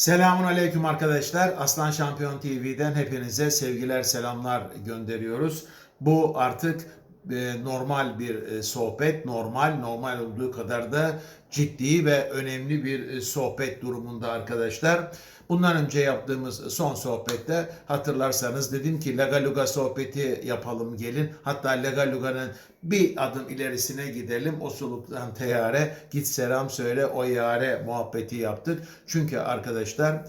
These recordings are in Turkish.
Selamun Aleyküm arkadaşlar. Aslan Şampiyon TV'den hepinize sevgiler, selamlar gönderiyoruz. Bu artık e, normal bir e, sohbet, normal, normal olduğu kadar da ciddi ve önemli bir e, sohbet durumunda arkadaşlar. Bundan önce yaptığımız son sohbette hatırlarsanız dedim ki Lagaluga sohbeti yapalım gelin. Hatta Lagaluga'nın bir adım ilerisine gidelim. O suluktan teyare git selam söyle o yare muhabbeti yaptık. Çünkü arkadaşlar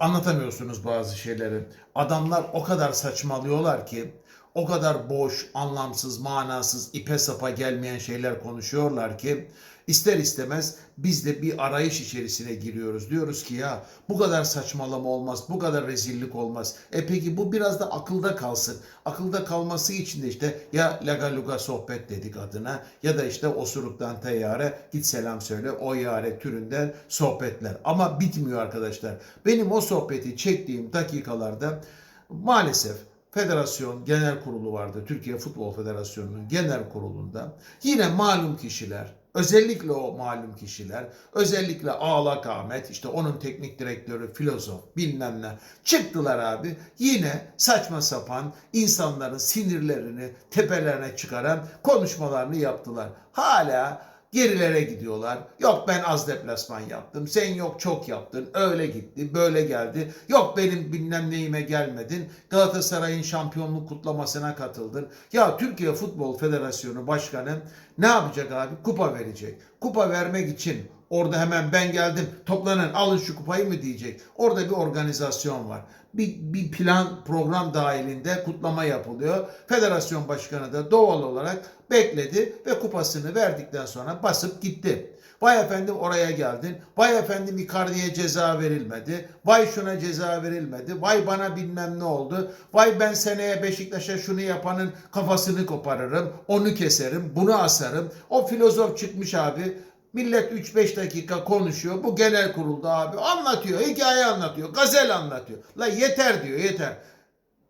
anlatamıyorsunuz bazı şeyleri. Adamlar o kadar saçmalıyorlar ki o kadar boş, anlamsız, manasız, ipe sapa gelmeyen şeyler konuşuyorlar ki ister istemez biz de bir arayış içerisine giriyoruz. Diyoruz ki ya bu kadar saçmalama olmaz, bu kadar rezillik olmaz. E peki bu biraz da akılda kalsın. Akılda kalması için de işte ya laga luga sohbet dedik adına ya da işte osuruktan teyare git selam söyle o yare türünden sohbetler. Ama bitmiyor arkadaşlar. Benim o sohbeti çektiğim dakikalarda maalesef Federasyon Genel Kurulu vardı. Türkiye Futbol Federasyonu'nun genel kurulunda yine malum kişiler, özellikle o malum kişiler, özellikle Ağlak Ahmet, işte onun teknik direktörü, filozof bilmem ne çıktılar abi. Yine saçma sapan insanların sinirlerini tepelerine çıkaran konuşmalarını yaptılar. Hala gerilere gidiyorlar. Yok ben az deplasman yaptım. Sen yok çok yaptın. Öyle gitti, böyle geldi. Yok benim bilmem neyime gelmedin. Galatasaray'ın şampiyonluk kutlamasına katıldın. Ya Türkiye Futbol Federasyonu Başkanı ne yapacak abi? Kupa verecek. Kupa vermek için Orada hemen ben geldim toplanın alın şu kupayı mı diyecek. Orada bir organizasyon var. Bir, bir plan program dahilinde kutlama yapılıyor. Federasyon başkanı da doğal olarak bekledi ve kupasını verdikten sonra basıp gitti. Vay efendim oraya geldin. Vay efendim Icardi'ye ceza verilmedi. Vay şuna ceza verilmedi. Vay bana bilmem ne oldu. Vay ben seneye Beşiktaş'a şunu yapanın kafasını koparırım. Onu keserim. Bunu asarım. O filozof çıkmış abi. Millet 3-5 dakika konuşuyor. Bu genel kurulda abi anlatıyor. Hikaye anlatıyor. Gazel anlatıyor. La yeter diyor yeter.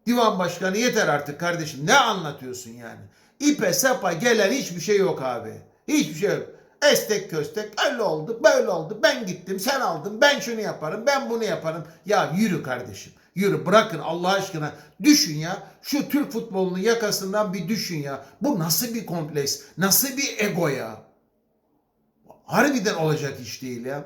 Divan başkanı yeter artık kardeşim. Ne anlatıyorsun yani? İpe sapa gelen hiçbir şey yok abi. Hiçbir şey yok. Estek köstek öyle oldu böyle oldu. Ben gittim sen aldın ben şunu yaparım ben bunu yaparım. Ya yürü kardeşim. Yürü bırakın Allah aşkına. Düşün ya. Şu Türk futbolunun yakasından bir düşün ya. Bu nasıl bir kompleks? Nasıl bir ego ya? Harbiden olacak iş değil ya.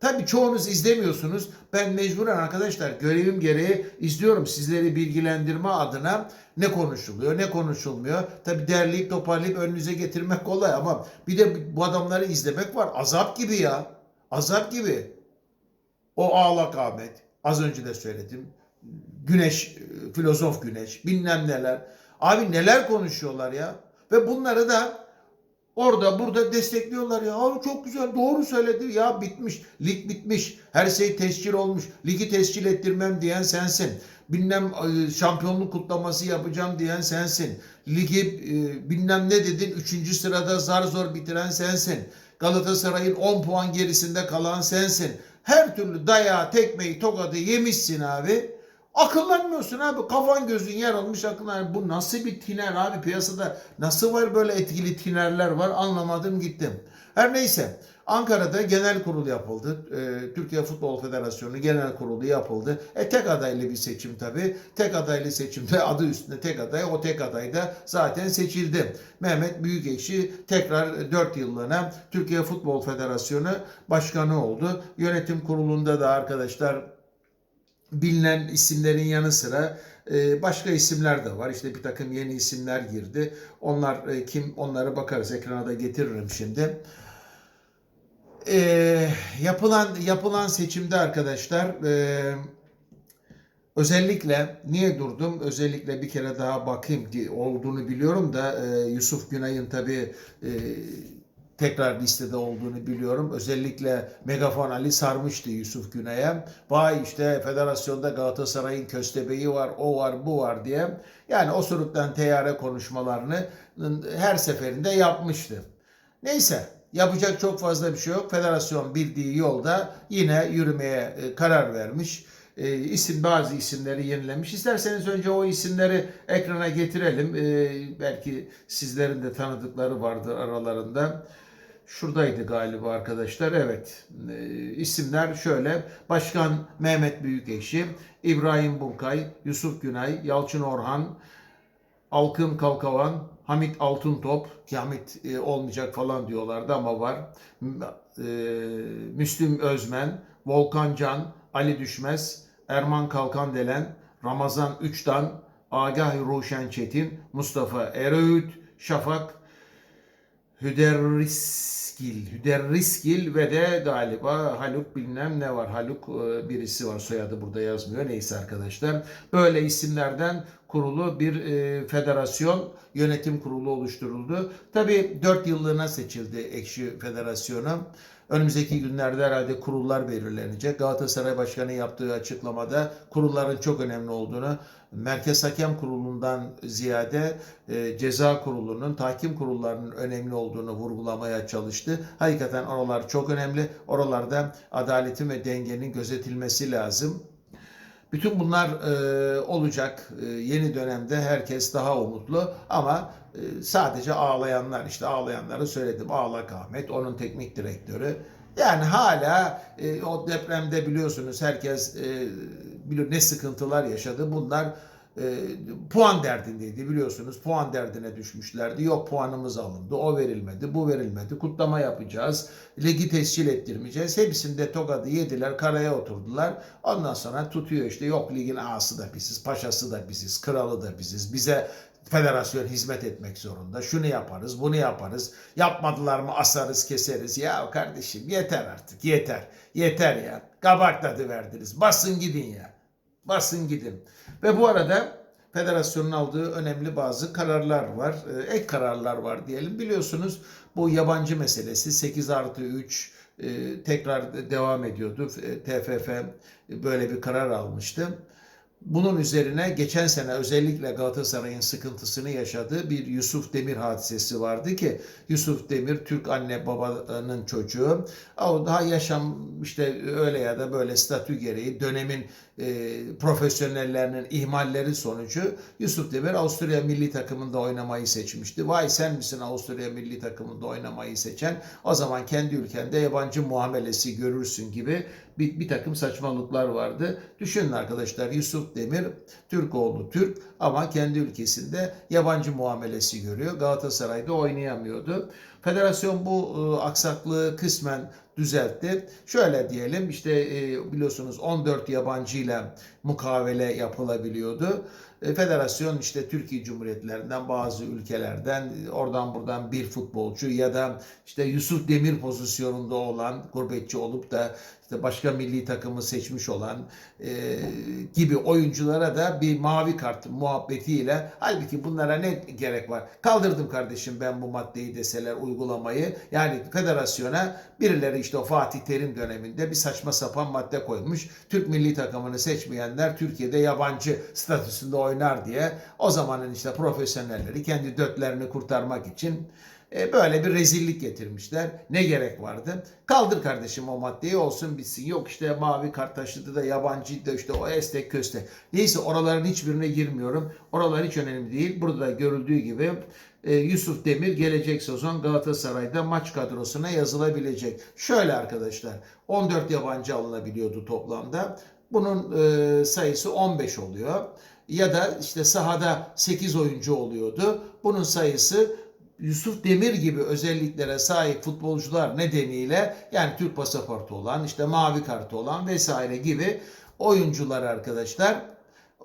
Tabii çoğunuz izlemiyorsunuz. Ben mecburen arkadaşlar görevim gereği izliyorum sizleri bilgilendirme adına ne konuşuluyor, ne konuşulmuyor. Tabii derleyip toparlayıp önünüze getirmek kolay ama bir de bu adamları izlemek var. Azap gibi ya. Azap gibi. O Ağlak Ahmet. Az önce de söyledim. Güneş, filozof Güneş. Bilmem neler. Abi neler konuşuyorlar ya. Ve bunları da Orada burada destekliyorlar ya. Abi çok güzel doğru söyledi ya bitmiş. Lig bitmiş. Her şey tescil olmuş. Ligi tescil ettirmem diyen sensin. Bilmem e, şampiyonluk kutlaması yapacağım diyen sensin. Ligi e, bilmem ne dedin. Üçüncü sırada zar zor bitiren sensin. Galatasaray'ın 10 puan gerisinde kalan sensin. Her türlü dayağı, tekmeyi, tokadı yemişsin abi. Akıllanmıyorsun abi. Kafan gözün yarılmış akıllan. Bu nasıl bir tiner abi piyasada? Nasıl var böyle etkili tinerler var anlamadım gittim. Her neyse Ankara'da genel kurul yapıldı. Ee, Türkiye Futbol Federasyonu genel kurulu yapıldı. E tek adaylı bir seçim tabii. Tek adaylı seçimde adı üstünde tek aday. O tek aday da zaten seçildi. Mehmet Büyükekşi tekrar 4 yıllığına Türkiye Futbol Federasyonu başkanı oldu. Yönetim kurulunda da arkadaşlar bilinen isimlerin yanı sıra e, başka isimler de var. İşte bir takım yeni isimler girdi. Onlar e, kim? Onlara bakarız. Ekrana da getiririm şimdi. E, yapılan yapılan seçimde arkadaşlar özellikle niye durdum? Özellikle bir kere daha bakayım olduğunu biliyorum da Yusuf Günay'ın tabi tekrar listede olduğunu biliyorum. Özellikle Megafon Ali sarmıştı Yusuf Güney'e. Vay işte federasyonda Galatasaray'ın köstebeği var, o var, bu var diye. Yani osuruktan teyare konuşmalarını her seferinde yapmıştı. Neyse yapacak çok fazla bir şey yok. Federasyon bildiği yolda yine yürümeye karar vermiş. E, isim bazı isimleri yenilemiş. İsterseniz önce o isimleri ekrana getirelim. E, belki sizlerin de tanıdıkları vardır aralarında. Şuradaydı galiba arkadaşlar. Evet. E, isimler şöyle. Başkan Mehmet Büyükekşi, İbrahim Burkay, Yusuf Günay, Yalçın Orhan, Alkın Kalkavan, Hamit Altıntop, ki Hamit e, olmayacak falan diyorlardı ama var. E, Müslüm Özmen, Volkan Can, Ali Düşmez, Erman Kalkandelen, Ramazan Üçtan, Agah Ruşen Çetin, Mustafa Ereğüt, Şafak Hüderriskil, Hüderriskil ve de galiba Haluk bilmem ne var. Haluk e, birisi var soyadı burada yazmıyor. Neyse arkadaşlar. Böyle isimlerden kurulu bir e, federasyon yönetim kurulu oluşturuldu. Tabii 4 yıllığına seçildi Ekşi Federasyonu. Önümüzdeki günlerde herhalde kurullar belirlenecek. Galatasaray Başkanı yaptığı açıklamada kurulların çok önemli olduğunu, Merkez Hakem Kurulu'ndan ziyade e, ceza kurulunun, tahkim kurullarının önemli olduğunu vurgulamaya çalıştı. Hakikaten oralar çok önemli. Oralarda adaletin ve dengenin gözetilmesi lazım. Bütün bunlar e, olacak. E, yeni dönemde herkes daha umutlu ama e, sadece ağlayanlar işte ağlayanları söyledim. Ağlak Ahmet, onun teknik direktörü. Yani hala e, o depremde biliyorsunuz herkes e, biliyor ne sıkıntılar yaşadı. Bunlar e, puan derdindeydi biliyorsunuz. Puan derdine düşmüşlerdi. Yok puanımız alındı. O verilmedi. Bu verilmedi. Kutlama yapacağız. Ligi tescil ettirmeyeceğiz. Hepsinde tokadı yediler. Karaya oturdular. Ondan sonra tutuyor işte. Yok ligin ağası da biziz. Paşası da biziz. Kralı da biziz. Bize federasyon hizmet etmek zorunda. Şunu yaparız, bunu yaparız. Yapmadılar mı asarız, keseriz. Ya kardeşim yeter artık, yeter. Yeter ya. Kabak verdiniz. Basın gidin ya. Basın gidin. Ve bu arada federasyonun aldığı önemli bazı kararlar var. Ee, Ek kararlar var diyelim. Biliyorsunuz bu yabancı meselesi 8 artı 3 e, tekrar devam ediyordu. TFF böyle bir karar almıştı. Bunun üzerine geçen sene özellikle Galatasaray'ın sıkıntısını yaşadığı bir Yusuf Demir hadisesi vardı ki Yusuf Demir Türk anne babanın çocuğu. O daha yaşam işte öyle ya da böyle statü gereği dönemin e, profesyonellerinin ihmalleri sonucu Yusuf Demir Avusturya milli takımında oynamayı seçmişti. Vay sen misin Avusturya milli takımında oynamayı seçen? O zaman kendi ülkende yabancı muamelesi görürsün gibi bir, bir takım saçmalıklar vardı. Düşünün arkadaşlar Yusuf Demir Türk oğlu Türk ama kendi ülkesinde yabancı muamelesi görüyor. Galatasaray'da oynayamıyordu. Federasyon bu e, aksaklığı kısmen düzeltti. Şöyle diyelim işte e, biliyorsunuz 14 yabancıyla mukavele yapılabiliyordu. E, federasyon işte Türkiye Cumhuriyetlerinden bazı ülkelerden oradan buradan bir futbolcu ya da işte Yusuf Demir pozisyonunda olan gurbetçi olup da işte başka milli takımı seçmiş olan e, gibi oyunculara da bir mavi kart muhabbetiyle halbuki bunlara ne gerek var? Kaldırdım kardeşim ben bu maddeyi deseler uygulamayı. Yani federasyona birileri işte o Fatih Terim döneminde bir saçma sapan madde koymuş. Türk milli takımını seçmeyenler Türkiye'de yabancı statüsünde oynar diye o zamanın işte profesyonelleri kendi dötlerini kurtarmak için e, böyle bir rezillik getirmişler. Ne gerek vardı? Kaldır kardeşim o maddeyi olsun bitsin. Yok işte mavi kart taşıdı da yabancıydı da işte o estek köstek. Neyse oraların hiçbirine girmiyorum. Oralar hiç önemli değil. Burada görüldüğü gibi e, Yusuf Demir gelecek sezon Galatasaray'da maç kadrosuna yazılabilecek. Şöyle arkadaşlar 14 yabancı alınabiliyordu toplamda. Bunun e, sayısı 15 oluyor. Ya da işte sahada 8 oyuncu oluyordu. Bunun sayısı Yusuf Demir gibi özelliklere sahip futbolcular nedeniyle yani Türk pasaportu olan işte mavi kartı olan vesaire gibi oyuncular arkadaşlar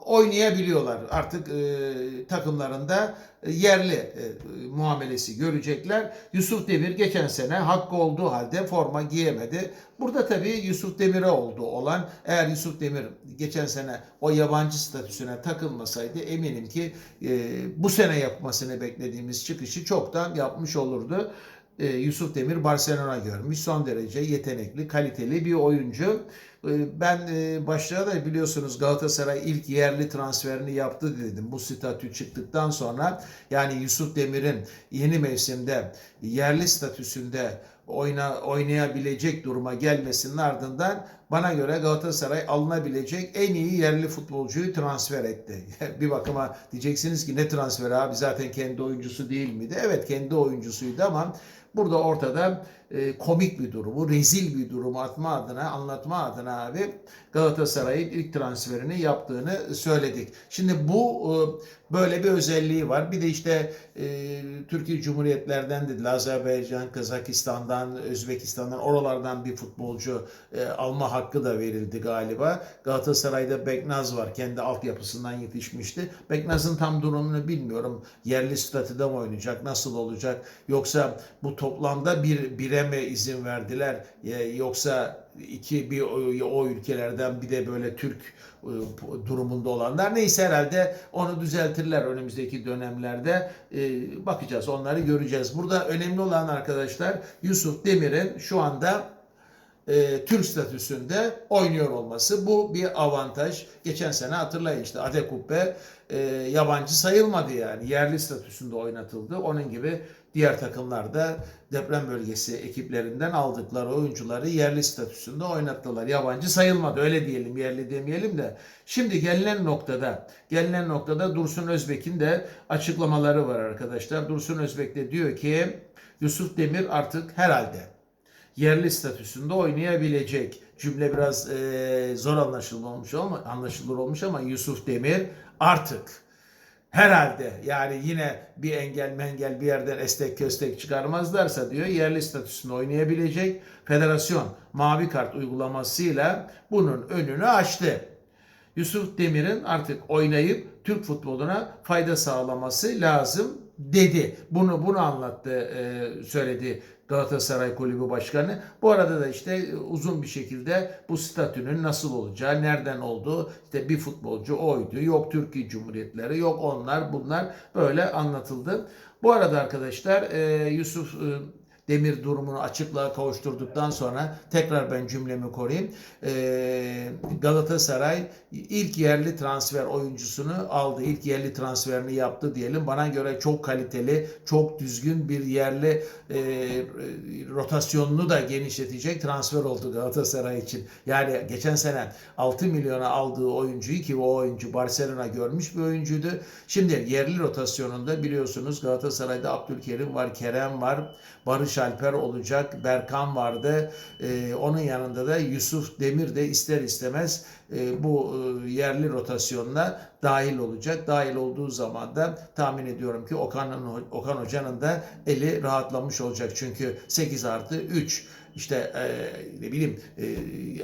oynayabiliyorlar. Artık e, takımlarında yerli e, muamelesi görecekler. Yusuf Demir geçen sene hakkı olduğu halde forma giyemedi. Burada tabii Yusuf Demir'e oldu olan. Eğer Yusuf Demir geçen sene o yabancı statüsüne takılmasaydı eminim ki e, bu sene yapmasını beklediğimiz çıkışı çoktan yapmış olurdu. E, Yusuf Demir Barcelona görmüş. Son derece yetenekli, kaliteli bir oyuncu. E, ben e, başta da biliyorsunuz Galatasaray ilk yerli transferini yaptı dedim. Bu statü çıktıktan sonra yani Yusuf Demir'in yeni mevsimde yerli statüsünde oyna, oynayabilecek duruma gelmesinin ardından bana göre Galatasaray alınabilecek en iyi yerli futbolcuyu transfer etti. bir bakıma diyeceksiniz ki ne transfer abi zaten kendi oyuncusu değil miydi? Evet kendi oyuncusuydu ama burada ortada e, komik bir durumu, rezil bir durumu atma adına, anlatma adına abi Galatasaray'ın ilk transferini yaptığını söyledik. Şimdi bu e, böyle bir özelliği var. Bir de işte e, Türkiye Cumhuriyetlerden dedi Azerbaycan, Kazakistan'dan, Özbekistan'dan oralardan bir futbolcu e, alma hakkı da verildi galiba. Galatasaray'da Beknaz var. Kendi altyapısından yetişmişti. Beknaz'ın tam durumunu bilmiyorum. Yerli statüde mi oynayacak? Nasıl olacak? Yoksa bu toplamda bir bire mi izin verdiler? Yoksa iki bir o, o ülkelerden bir de böyle Türk e, durumunda olanlar neyse herhalde onu düzeltirler önümüzdeki dönemlerde E, bakacağız onları göreceğiz. Burada önemli olan arkadaşlar Yusuf Demir'in şu anda e, Türk statüsünde oynuyor olması. Bu bir avantaj. Geçen sene hatırlayın işte Adekubbe e, yabancı sayılmadı yani. Yerli statüsünde oynatıldı. Onun gibi diğer takımlar da deprem bölgesi ekiplerinden aldıkları oyuncuları yerli statüsünde oynattılar. Yabancı sayılmadı öyle diyelim yerli demeyelim de. Şimdi gelinen noktada gelinen noktada Dursun Özbek'in de açıklamaları var arkadaşlar. Dursun Özbek de diyor ki Yusuf Demir artık herhalde yerli statüsünde oynayabilecek. Cümle biraz e, zor anlaşılmış ama anlaşılır olmuş ama Yusuf Demir artık herhalde yani yine bir engel mengel bir yerden estek köstek çıkarmazlarsa diyor yerli statüsünde oynayabilecek. Federasyon mavi kart uygulamasıyla bunun önünü açtı. Yusuf Demir'in artık oynayıp Türk futboluna fayda sağlaması lazım dedi. Bunu bunu anlattı, e, söyledi Galatasaray Kulübü Başkanı. Bu arada da işte uzun bir şekilde bu statünün nasıl olacağı, nereden olduğu, işte bir futbolcu oydu, yok Türkiye Cumhuriyetleri, yok onlar, bunlar böyle anlatıldı. Bu arada arkadaşlar e, Yusuf e, Demir durumunu açıklığa kavuşturduktan sonra tekrar ben cümlemi koruyayım. Ee, Galatasaray ilk yerli transfer oyuncusunu aldı. İlk yerli transferini yaptı diyelim. Bana göre çok kaliteli, çok düzgün bir yerli e, rotasyonunu da genişletecek transfer oldu Galatasaray için. Yani geçen sene 6 milyona aldığı oyuncuyu ki o oyuncu Barcelona görmüş bir oyuncuydu. Şimdi yerli rotasyonunda biliyorsunuz Galatasaray'da Abdülkerim var, Kerem var, Barış Alper olacak, Berkan vardı. Ee, onun yanında da Yusuf Demir de ister istemez e, bu e, yerli rotasyonuna dahil olacak. Dahil olduğu zaman da tahmin ediyorum ki Okan, Okan Hoca'nın da eli rahatlamış olacak. Çünkü 8 artı 3 işte e, ne bileyim e,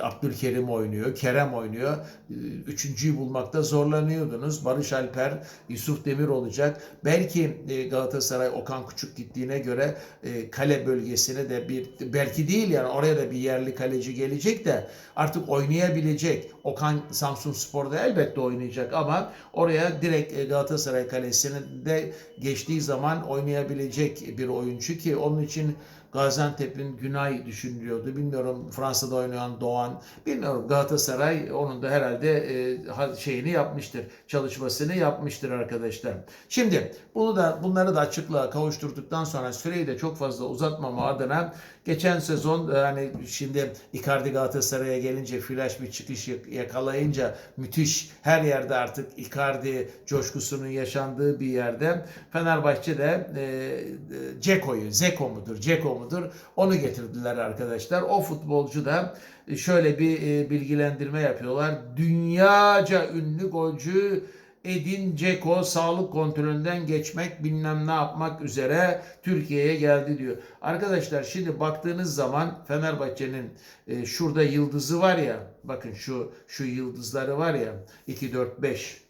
Abdülkerim oynuyor, Kerem oynuyor. E, üçüncüyü bulmakta zorlanıyordunuz. Barış Alper, Yusuf Demir olacak. Belki e, Galatasaray Okan Küçük gittiğine göre e, kale bölgesine de bir belki değil yani oraya da bir yerli kaleci gelecek de artık oynayabilecek. Okan Samsun Spor'da elbette oynayacak ama oraya direkt e, Galatasaray kalesine de geçtiği zaman oynayabilecek bir oyuncu ki onun için Gaziantep'in Günay düşünülüyordu. Bilmiyorum Fransa'da oynayan Doğan. Bilmiyorum Galatasaray onun da herhalde e, şeyini yapmıştır. Çalışmasını yapmıştır arkadaşlar. Şimdi bunu da bunları da açıklığa kavuşturduktan sonra süreyi de çok fazla uzatmama adına geçen sezon yani şimdi Icardi Galatasaray'a gelince flash bir çıkış yakalayınca müthiş her yerde artık Icardi coşkusunun yaşandığı bir yerde Fenerbahçe'de e, Ceko'yu, Zeko mudur, Ceko mudur onu getirdiler arkadaşlar. O futbolcu da şöyle bir e, bilgilendirme yapıyorlar. Dünyaca ünlü golcü Edin Ceko sağlık kontrolünden geçmek bilmem ne yapmak üzere Türkiye'ye geldi diyor. Arkadaşlar şimdi baktığınız zaman Fenerbahçe'nin e, şurada yıldızı var ya bakın şu şu yıldızları var ya 2 4 5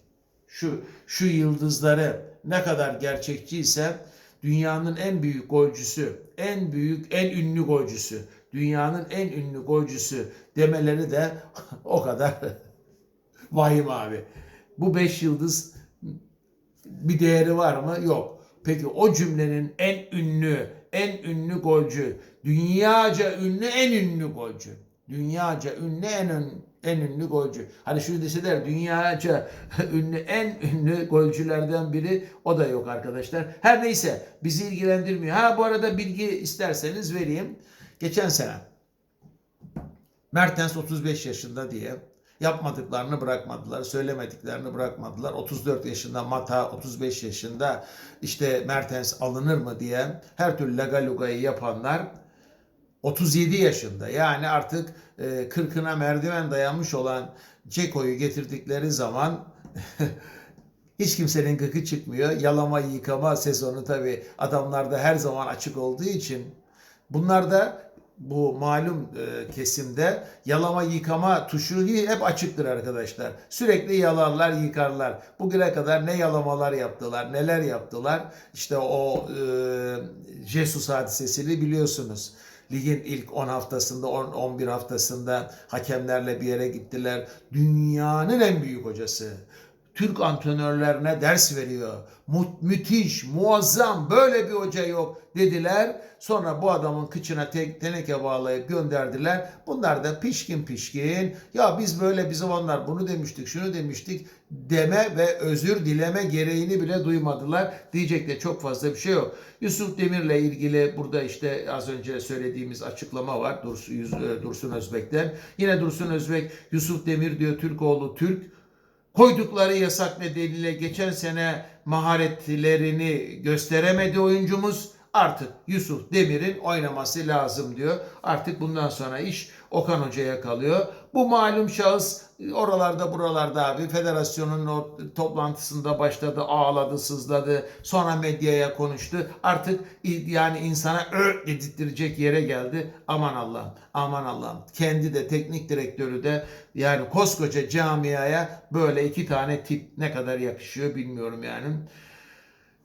şu şu yıldızları ne kadar gerçekçiyse dünyanın en büyük golcüsü, en büyük, en ünlü golcüsü, dünyanın en ünlü golcüsü demeleri de o kadar vahim abi. Bu beş yıldız bir değeri var mı? Yok. Peki o cümlenin en ünlü, en ünlü golcü, dünyaca ünlü en ünlü golcü. Dünyaca ünlü en ünlü en ünlü golcü. Hani şunu deseler dünyaca ünlü en ünlü golcülerden biri o da yok arkadaşlar. Her neyse bizi ilgilendirmiyor. Ha bu arada bilgi isterseniz vereyim. Geçen sene Mertens 35 yaşında diye yapmadıklarını bırakmadılar, söylemediklerini bırakmadılar. 34 yaşında Mata, 35 yaşında işte Mertens alınır mı diye her türlü legalugayı yapanlar 37 yaşında yani artık e, 40'ına merdiven dayanmış olan Ceko'yu getirdikleri zaman hiç kimsenin gıkı çıkmıyor. Yalama yıkama sezonu tabi adamlarda her zaman açık olduğu için bunlar da bu malum e, kesimde yalama yıkama tuşu hep açıktır arkadaşlar. Sürekli yalarlar yıkarlar. Bugüne kadar ne yalamalar yaptılar neler yaptılar. İşte o e, Jesus hadisesini biliyorsunuz. Ligin ilk 10 haftasında, 10 11 haftasında hakemlerle bir yere gittiler. Dünyanın en büyük hocası. Türk antrenörlerine ders veriyor. Mu- müthiş, muazzam, böyle bir hoca yok dediler. Sonra bu adamın kıçına te- teneke bağlayıp gönderdiler. Bunlar da pişkin pişkin. Ya biz böyle bizim onlar bunu demiştik, şunu demiştik deme ve özür dileme gereğini bile duymadılar. Diyecek de çok fazla bir şey yok. Yusuf Demir'le ilgili burada işte az önce söylediğimiz açıklama var Dursun, e, Dursun Özbek'ten. Yine Dursun Özbek, Yusuf Demir diyor Türkoğlu Türk. Koydukları yasak nedeniyle geçen sene maharetlerini gösteremedi oyuncumuz. Artık Yusuf Demir'in oynaması lazım diyor. Artık bundan sonra iş Okan Hoca'ya kalıyor. Bu malum şahıs oralarda buralarda abi federasyonun o toplantısında başladı ağladı sızladı sonra medyaya konuştu artık yani insana ö dedirttirecek yere geldi aman Allah'ım aman Allah'ım kendi de teknik direktörü de yani koskoca camiaya böyle iki tane tip ne kadar yakışıyor bilmiyorum yani.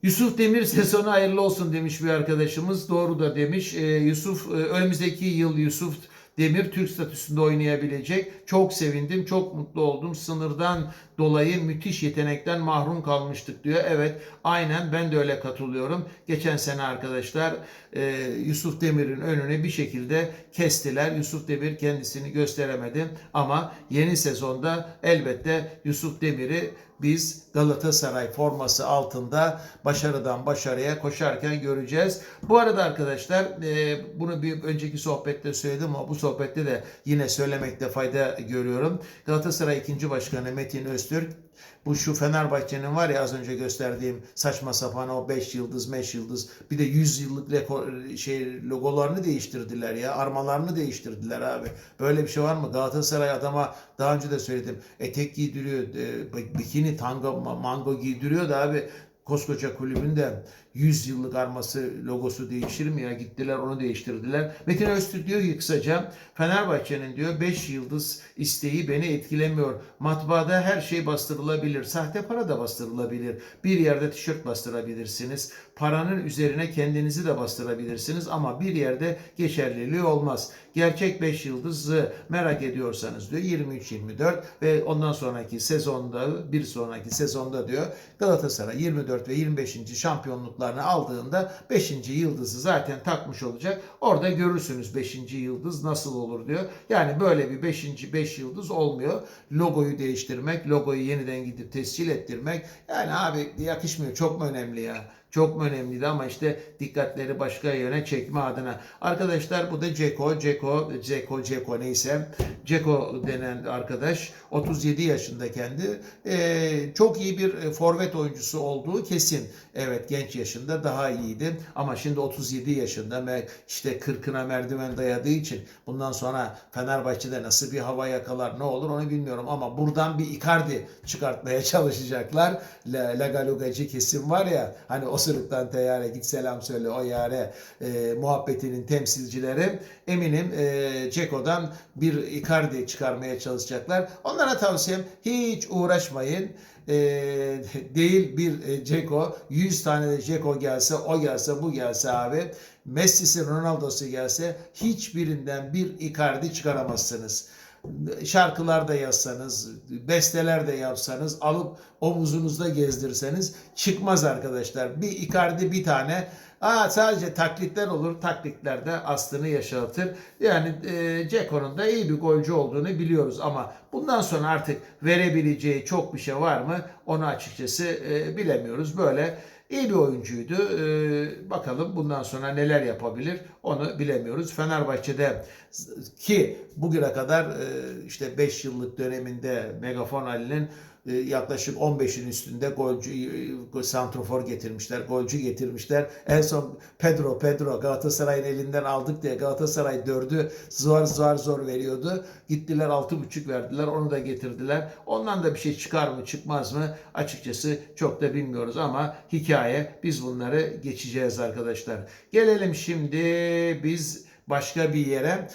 Yusuf Demir sezonu hayırlı olsun demiş bir arkadaşımız. Doğru da demiş. Ee, Yusuf e, önümüzdeki yıl Yusuf Demir Türk statüsünde oynayabilecek. Çok sevindim, çok mutlu oldum. Sınırdan dolayı müthiş yetenekten mahrum kalmıştık diyor. Evet, aynen ben de öyle katılıyorum. Geçen sene arkadaşlar e, Yusuf Demir'in önüne bir şekilde kestiler. Yusuf Demir kendisini gösteremedi ama yeni sezonda elbette Yusuf Demir'i biz Galatasaray forması altında başarıdan başarıya koşarken göreceğiz. Bu arada arkadaşlar e, bunu bir önceki sohbette söyledim ama bu sohbette de yine söylemekte fayda görüyorum. Galatasaray ikinci başkanı Metin Öztürk bu şu Fenerbahçe'nin var ya az önce gösterdiğim saçma sapan o 5 yıldız 5 yıldız bir de 100 yıllık leko- şey logolarını değiştirdiler ya armalarını değiştirdiler abi. Böyle bir şey var mı? Galatasaray adama daha önce de söyledim etek giydiriyor e, bikini tango mango giydiriyor da abi koskoca kulübünde 100 yıllık arması logosu değişir mi ya? Gittiler onu değiştirdiler. Metin Öztürk diyor ki kısaca Fenerbahçe'nin diyor 5 yıldız isteği beni etkilemiyor. Matbaada her şey bastırılabilir. Sahte para da bastırılabilir. Bir yerde tişört bastırabilirsiniz. Paranın üzerine kendinizi de bastırabilirsiniz ama bir yerde geçerliliği olmaz. Gerçek 5 yıldızı merak ediyorsanız diyor 23-24 ve ondan sonraki sezonda bir sonraki sezonda diyor Galatasaray 24 ve 25. şampiyonluklarını aldığında 5. yıldızı zaten takmış olacak. Orada görürsünüz 5. yıldız nasıl olur diyor. Yani böyle bir 5. 5 yıldız olmuyor. Logoyu değiştirmek, logoyu yeniden gidip tescil ettirmek yani abi yakışmıyor. Çok mu önemli ya? Çok mu önemliydi ama işte dikkatleri başka yöne çekme adına. Arkadaşlar bu da Ceko, Ceko, Ceko, Ceko neyse. Ceko denen arkadaş 37 yaşında kendi. Ee, çok iyi bir e, forvet oyuncusu olduğu kesin. Evet genç yaşında daha iyiydi ama şimdi 37 yaşında ve işte 40'ına merdiven dayadığı için bundan sonra Fenerbahçe'de nasıl bir hava yakalar ne olur onu bilmiyorum ama buradan bir Icardi çıkartmaya çalışacaklar. La, Lagalugacı kesim var ya hani o sırıktan teyare git selam söyle o yare e, muhabbetinin temsilcileri eminim e, Ceko'dan bir Icardi çıkarmaya çalışacaklar. Onlara tavsiyem hiç uğraşmayın. E, değil bir e, Ceko 100 tane de Ceko gelse o gelse bu gelse abi Messi'si Ronaldo'su gelse hiçbirinden bir Icardi çıkaramazsınız şarkılar da yazsanız, besteler de yapsanız, alıp omuzunuzda gezdirseniz çıkmaz arkadaşlar. Bir Icardi bir tane Aa, sadece taklitler olur. Taklitler de aslını yaşatır. Yani e, Ceko'nun da iyi bir golcü olduğunu biliyoruz ama bundan sonra artık verebileceği çok bir şey var mı? Onu açıkçası e, bilemiyoruz. Böyle İyi bir oyuncuydu. Ee, bakalım bundan sonra neler yapabilir onu bilemiyoruz. Fenerbahçe'de ki bugüne kadar e, işte 5 yıllık döneminde Megafon Ali'nin yaklaşık 15'in üstünde golcü e, santrofor getirmişler, golcü getirmişler. En son Pedro Pedro Galatasaray'ın elinden aldık diye Galatasaray 4'ü zor zor zor veriyordu. Gittiler 6,5 verdiler. Onu da getirdiler. Ondan da bir şey çıkar mı çıkmaz mı açıkçası çok da bilmiyoruz ama hikaye biz bunları geçeceğiz arkadaşlar. Gelelim şimdi biz başka bir yere.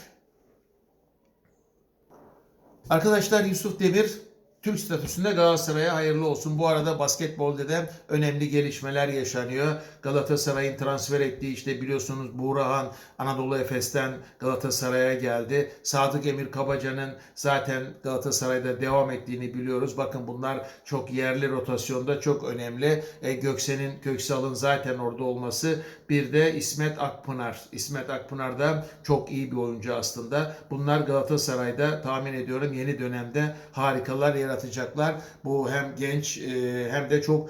Arkadaşlar Yusuf Demir Türk statüsünde Galatasaray'a hayırlı olsun. Bu arada basketbolda da önemli gelişmeler yaşanıyor. Galatasaray'ın transfer ettiği işte biliyorsunuz Buğrahan Anadolu Efes'ten Galatasaray'a geldi. Sadık Emir Kabaca'nın zaten Galatasaray'da devam ettiğini biliyoruz. Bakın bunlar çok yerli rotasyonda çok önemli. E, Göksen'in Köksal'ın zaten orada olması. Bir de İsmet Akpınar. İsmet Akpınar da çok iyi bir oyuncu aslında. Bunlar Galatasaray'da tahmin ediyorum yeni dönemde harikalar yaratacaklar. Bu hem genç e, hem de çok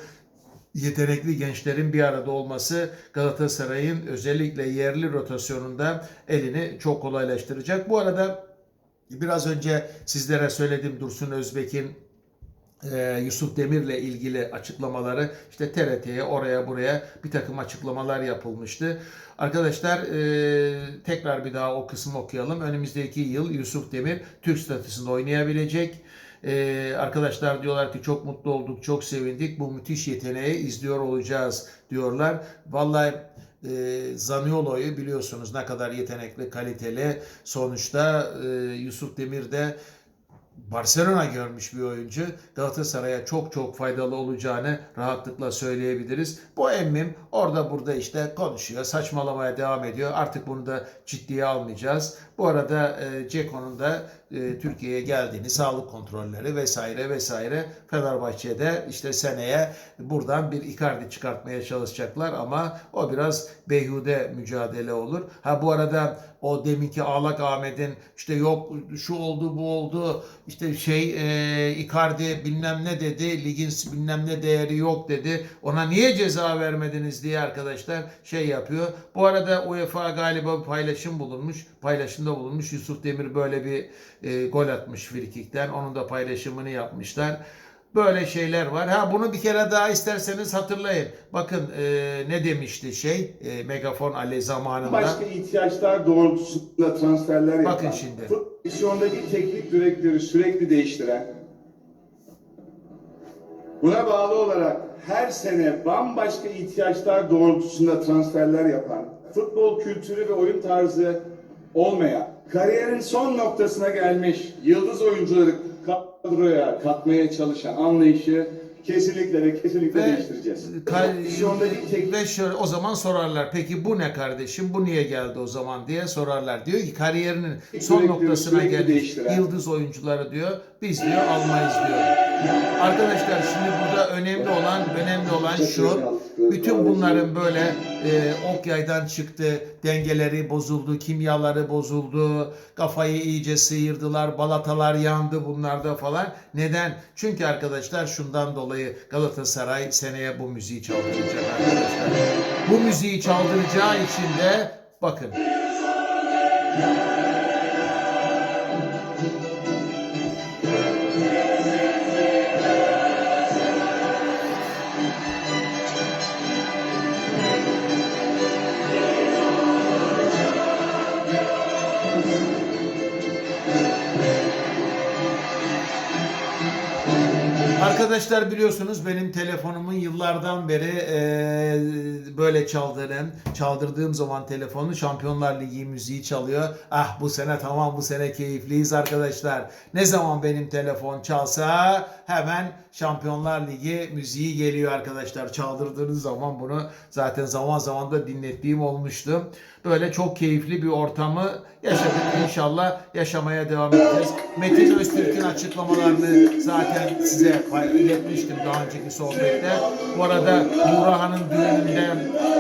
yetenekli gençlerin bir arada olması Galatasaray'ın özellikle yerli rotasyonunda elini çok kolaylaştıracak. Bu arada biraz önce sizlere söyledim Dursun Özbek'in e, Yusuf Demir'le ilgili açıklamaları işte TRT'ye oraya buraya bir takım açıklamalar yapılmıştı. Arkadaşlar e, tekrar bir daha o kısmı okuyalım. Önümüzdeki yıl Yusuf Demir Türk statüsünde oynayabilecek. Ee, arkadaşlar diyorlar ki çok mutlu olduk, çok sevindik. Bu müthiş yeteneği izliyor olacağız diyorlar. Vallahi e, Zaniolo'yu biliyorsunuz ne kadar yetenekli, kaliteli. Sonuçta e, Yusuf Demir de Barcelona görmüş bir oyuncu. Galatasaray'a çok çok faydalı olacağını rahatlıkla söyleyebiliriz. Bu emmim orada burada işte konuşuyor, saçmalamaya devam ediyor. Artık bunu da ciddiye almayacağız. Bu arada e, Ceko'nun da e, Türkiye'ye geldiğini, sağlık kontrolleri vesaire vesaire Fenerbahçe'de işte seneye buradan bir Icardi çıkartmaya çalışacaklar ama o biraz beyhude mücadele olur. Ha bu arada o deminki Ağlak Ahmet'in işte yok şu oldu bu oldu işte şey e, Icardi bilmem ne dedi ligin bilmem ne değeri yok dedi ona niye ceza vermediniz diye arkadaşlar şey yapıyor. Bu arada UEFA galiba paylaşım bulunmuş paylaşımda bulunmuş Yusuf Demir böyle bir e, gol atmış frikikten onun da paylaşımını yapmışlar. Böyle şeyler var. Ha bunu bir kere daha isterseniz hatırlayın. Bakın e, ne demişti şey e, Megafon Ali zamanında. Başka ihtiyaçlar doğrultusunda transferler yapan, Bakın şimdi. pozisyondaki teknik direktörü sürekli değiştiren, buna bağlı olarak her sene bambaşka ihtiyaçlar doğrultusunda transferler yapan, futbol kültürü ve oyun tarzı olmayan, kariyerin son noktasına gelmiş yıldız oyuncuları kadroya katmaya çalışan anlayışı kesinlikle ve kesinlikle Ve, değiştireceğiz. teknik ve şöyle o zaman sorarlar peki bu ne kardeşim bu niye geldi o zaman diye sorarlar. Diyor ki kariyerinin son Sürekli- noktasına sürekli gelmiş değiştiren. yıldız oyuncuları diyor biz diyor almayız diyor. Arkadaşlar şimdi burada önemli olan önemli olan şu bütün bunların böyle e, ok yaydan çıktı dengeleri bozuldu kimyaları bozuldu kafayı iyice sıyırdılar balatalar yandı bunlarda falan. Neden? Çünkü arkadaşlar şundan dolayı Galatasaray seneye bu müziği çaldıracak arkadaşlar. Bu müziği çaldıracağı için de bakın Arkadaşlar biliyorsunuz benim telefonumun yıllardan beri e, böyle çaldığım, çaldırdığım zaman telefonu Şampiyonlar Ligi müziği çalıyor. Ah bu sene tamam bu sene keyifliyiz arkadaşlar. Ne zaman benim telefon çalsa hemen Şampiyonlar Ligi müziği geliyor arkadaşlar. Çaldırdığınız zaman bunu zaten zaman zaman da dinlettiğim olmuştu. Böyle çok keyifli bir ortamı yaşadık. İnşallah yaşamaya devam edeceğiz. Metin Öztürk'ün açıklamalarını zaten size iletmiştim daha önceki sohbette. Bu arada Burhan'ın düğününde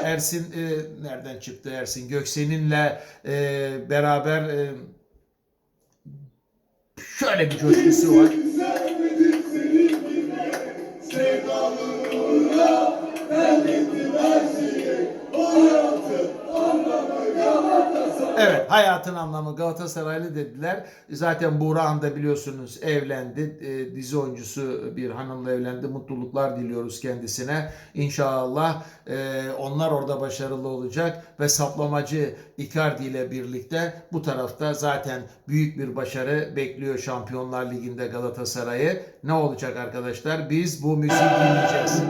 Ersin e, nereden çıktı Ersin Göksen'inle e, beraber e, şöyle bir coşkusu var. Hayatın anlamı Galatasaraylı dediler. Zaten Buğrahan da biliyorsunuz evlendi. E, dizi oyuncusu bir hanımla evlendi. Mutluluklar diliyoruz kendisine. İnşallah e, onlar orada başarılı olacak ve saplamacı Icardi ile birlikte bu tarafta zaten büyük bir başarı bekliyor Şampiyonlar Ligi'nde Galatasaray'ı. Ne olacak arkadaşlar? Biz bu müziği dinleyeceğiz.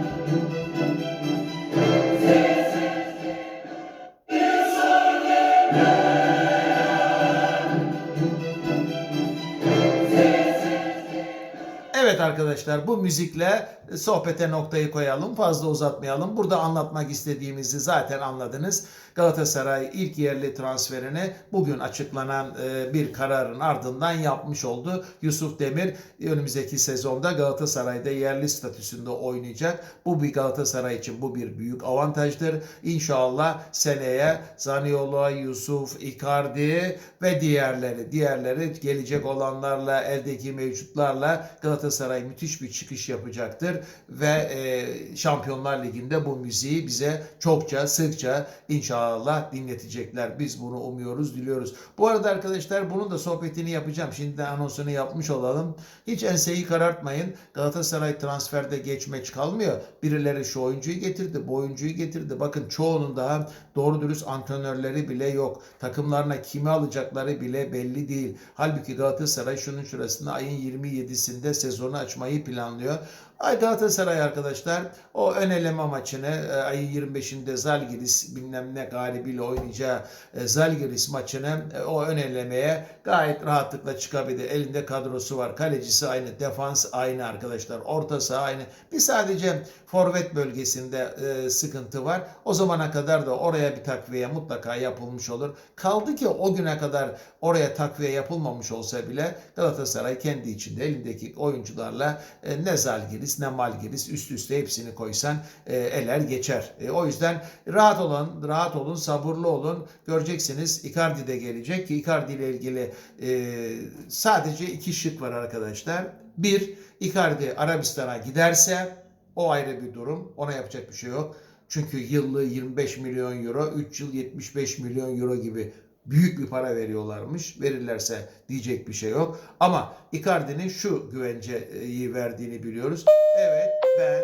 Evet arkadaşlar bu müzikle sohbete noktayı koyalım. Fazla uzatmayalım. Burada anlatmak istediğimizi zaten anladınız. Galatasaray ilk yerli transferini bugün açıklanan e, bir kararın ardından yapmış oldu. Yusuf Demir önümüzdeki sezonda Galatasaray'da yerli statüsünde oynayacak. Bu bir Galatasaray için bu bir büyük avantajdır. İnşallah seneye Zaniolo, Yusuf, Icardi ve diğerleri, diğerleri gelecek olanlarla, eldeki mevcutlarla Galatasaray müthiş bir çıkış yapacaktır ve e, Şampiyonlar Ligi'nde bu müziği bize çokça, sıkça inşallah dinletecekler. Biz bunu umuyoruz, diliyoruz. Bu arada arkadaşlar bunun da sohbetini yapacağım. Şimdi de anonsunu yapmış olalım. Hiç enseyi karartmayın. Galatasaray transferde geç meç kalmıyor. Birileri şu oyuncuyu getirdi, bu oyuncuyu getirdi. Bakın çoğunun daha doğru dürüst antrenörleri bile yok. Takımlarına kimi alacakları bile belli değil. Halbuki Galatasaray şunun şurasında ayın 27'sinde sezonu açmayı planlıyor. Ay Galatasaray arkadaşlar o ön eleme maçını e, ayın 25'inde Zalgiris bilmem ne galibiyle oynayacağı e, Zalgiris maçını e, o ön elemeye gayet rahatlıkla çıkabilir. Elinde kadrosu var. Kalecisi aynı. Defans aynı arkadaşlar. Orta saha aynı. Bir sadece forvet bölgesinde sıkıntı var. O zamana kadar da oraya bir takviye mutlaka yapılmış olur. Kaldı ki o güne kadar oraya takviye yapılmamış olsa bile Galatasaray kendi içinde elindeki oyuncularla ne Zalgiris ne Malgiris üst üste hepsini koysan e, eler geçer. E, o yüzden rahat olun, rahat olun, sabırlı olun. Göreceksiniz Icardi de gelecek ki Icardi ile ilgili e, sadece iki şık var arkadaşlar. Bir, Icardi Arabistan'a giderse o ayrı bir durum. Ona yapacak bir şey yok. Çünkü yıllığı 25 milyon euro, 3 yıl 75 milyon euro gibi büyük bir para veriyorlarmış. Verirlerse diyecek bir şey yok. Ama Icardi'nin şu güvenceyi verdiğini biliyoruz. Evet ben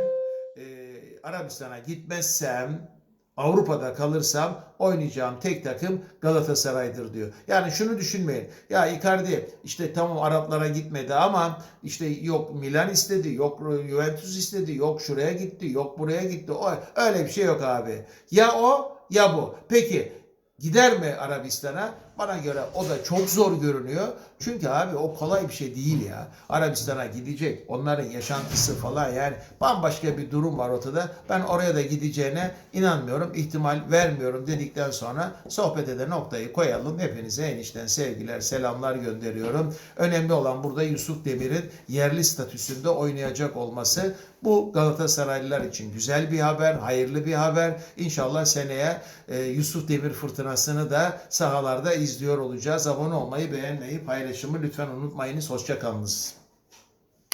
e, Arabistan'a gitmezsem Avrupa'da kalırsam oynayacağım tek takım Galatasaray'dır diyor. Yani şunu düşünmeyin. Ya Icardi işte tamam Araplara gitmedi ama işte yok Milan istedi, yok Juventus istedi, yok şuraya gitti, yok buraya gitti. O, öyle bir şey yok abi. Ya o ya bu. Peki gider mi Arabistan'a? Bana göre o da çok zor görünüyor. Çünkü abi o kolay bir şey değil ya. Arabistan'a gidecek. Onların yaşantısı falan yani bambaşka bir durum var ortada. Ben oraya da gideceğine inanmıyorum. ihtimal vermiyorum dedikten sonra sohbete de noktayı koyalım. Hepinize enişten sevgiler, selamlar gönderiyorum. Önemli olan burada Yusuf Demir'in yerli statüsünde oynayacak olması. Bu Galatasaraylılar için güzel bir haber, hayırlı bir haber. İnşallah seneye e, Yusuf Demir fırtınasını da sahalarda izliyor olacağız. Abone olmayı, beğenmeyi, paylaşımı lütfen unutmayınız. Hoşçakalınız.